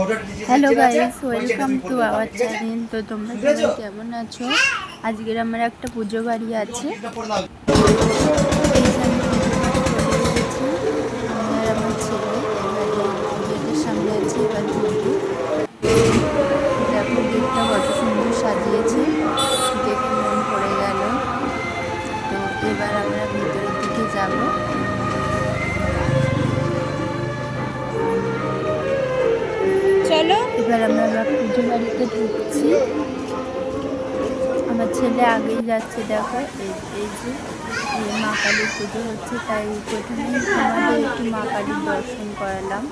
Hello guys welcome to our channel তো তোমরা সবাই কেমন আছো? আজকের আমার একটা পুজো বাড়ি আছে। আমার ছেলে গেটের সামনে আছি এবার দেখো গেটটা কত সুন্দর সাজিয়েছে। দেখে মন পড়ে গেল। তো এবার আমরা ভিতরের দিকে যাব। এবার আমরা পুজো বাড়িতে ঢুকছি। আমার ছেলে আগেই যাচ্ছে দেখো, এই এই যে, এই মা কালীর পুজো হচ্ছে, তাই প্রথমে আমাদের একটু মা কালীর দর্শন করালাম।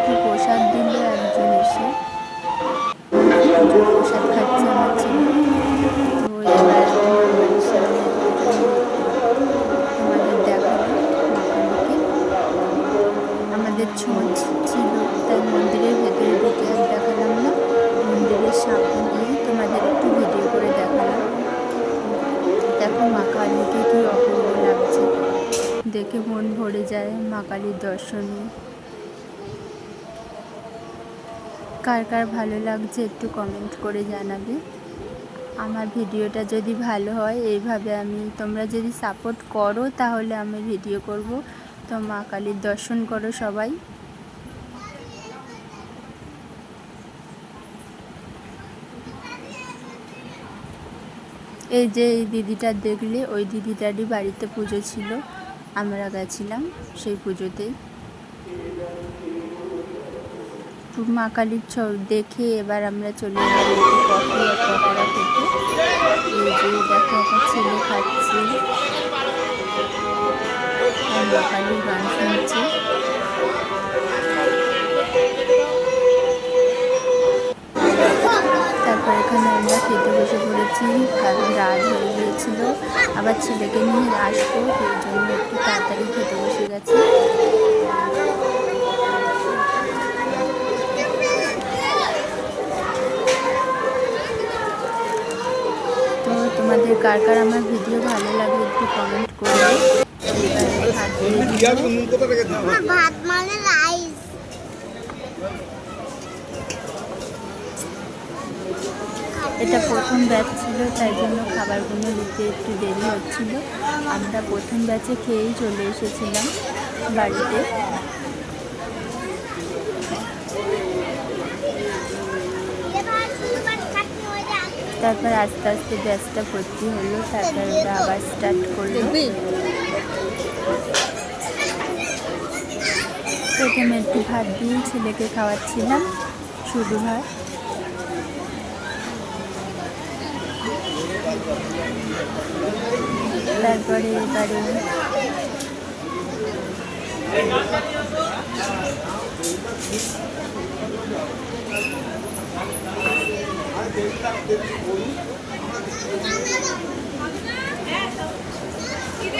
একটু প্রসাদ দিল একজন এসে প্রসাদ খাচ্ছে আমার আমাদের ছিল, তাই মন্দিরের ভেতরে ঢুকে মন্দিরের সামনে গিয়ে তোমাদের একটু ভিডিও করে দেখো মা কালীকে কি অপূর্ব লাগছে। দেখে মন ভরে যায় মা কালীর দর্শনে। কার কার ভালো লাগছে একটু কমেন্ট করে জানাবে। আমার ভিডিওটা যদি ভালো হয়, এইভাবে আমি, তোমরা যদি সাপোর্ট করো, তাহলে আমি ভিডিও করব। তো মা কালীর দর্শন করো সবাই। এই যে এই দিদিটা দেখলে, ওই দিদিটারই বাড়িতে পুজো ছিল। আমরা গেছিলাম সেই পুজোতেই। মা কালীর দেখে এবার আমরা চলে একটু কফি আর পকোড়া খেতে। এই যে দেখো আমার ছেলে খাচ্ছে। মা কালীর গান শুনছে। তারপর এখানে আমরা খেতে বসে পড়েছি, কারণ রাত হয়ে গিয়েছিল। আবার ছেলেকে নিয়ে আসব, সেই জন্য একটু তাড়াতাড়ি খেতে কার কার আমার ভিডিও ভালো লাগে একটু কমেন্ট করবে। ভাত মানে রাইস এটা প্রথম ব্যাচ ছিল তাই জন্য খাবারগুলো দিতে একটু দেরি হচ্ছিল। আমরা প্রথম ব্যাচে খেয়েই চলে এসেছিলাম বাড়িতে। তারপর আস্তে আস্তে গ্যাসটা ভর্তি হলো, তারপর ওরা আবার স্টার্ট করল প্রথমে একটু ভাত দিয়ে ছেলেকে খাওয়াচ্ছিলাম, শুধু ভাত। তারপরে এবারে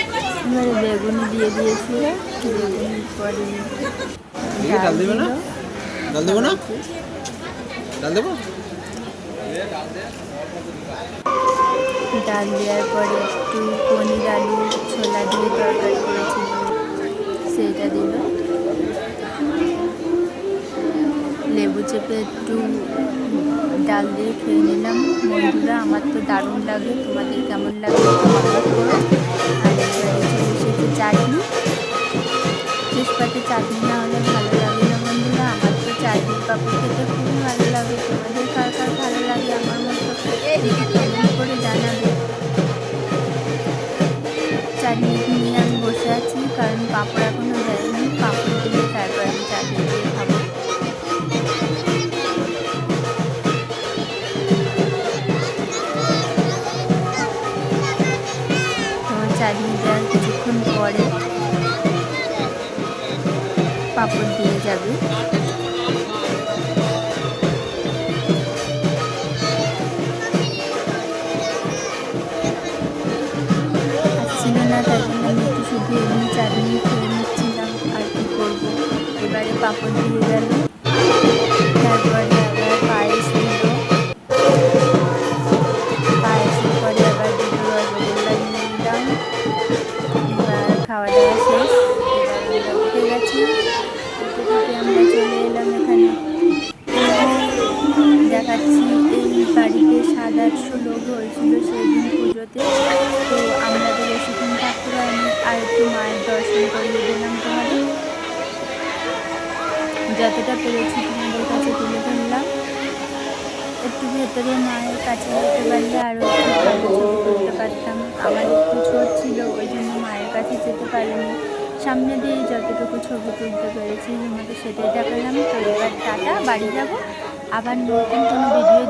এবারে বেগুনি দিয়ে দিয়েছিল বেগুনি পরে ডাল দেবে না? ডাল দেবো না? ডাল দেবো? ডাল দেওয়ার পরে একটু পনির আলু ছোলা দিয়ে তরকারি করেছিল সেইটা দিল চেপে একটু ডাল দিয়ে খেয়ে নিলাম। বন্ধুরা, আমার তো দারুণ লাগে। তোমাদের কেমন লাগে আর এসেছে চাটনি। তেজপাতে চাটনি না হলে ভালো লাগে না বন্ধুরা। আমার তো চাটনি পাপড় খেতে খুবই ভালো লাগে। তোমাদের কার কার ভালো লাগে আমার মতো এখন পরে পাপড় দিয়ে যাবে। ছিল না তার জন্য আমি একটু শুধু এমনি চাটনি নিচ্ছিলাম, আর কি করব? এবারে পাপড় দিয়ে গেল। তারপরে হয়েছিল সেই দিন পুজোতে। তো আমরা তো বেশিক্ষণ থাকতে পারিনি। আর একটু মায়ের দর্শন করিয়ে দিলাম তোমাদের। যতটা পেরেছি তোমাদের কাছে তুলে ধরলাম। একটু ভেতরে মায়ের কাছে যেতে পারলে আরও একটু ভালো তুলতে পারতাম। আমার একটু ছোট ছিল, ওই জন্য মায়ের কাছে যেতে পারিনি। সামনে দিয়ে যতটুকু ছবি তুলতে পেরেছি তোমাদের সেটাই দেখালাম। তো এবার টাটা, বাড়ি যাব। আবার নতুন কোনো ভিডিও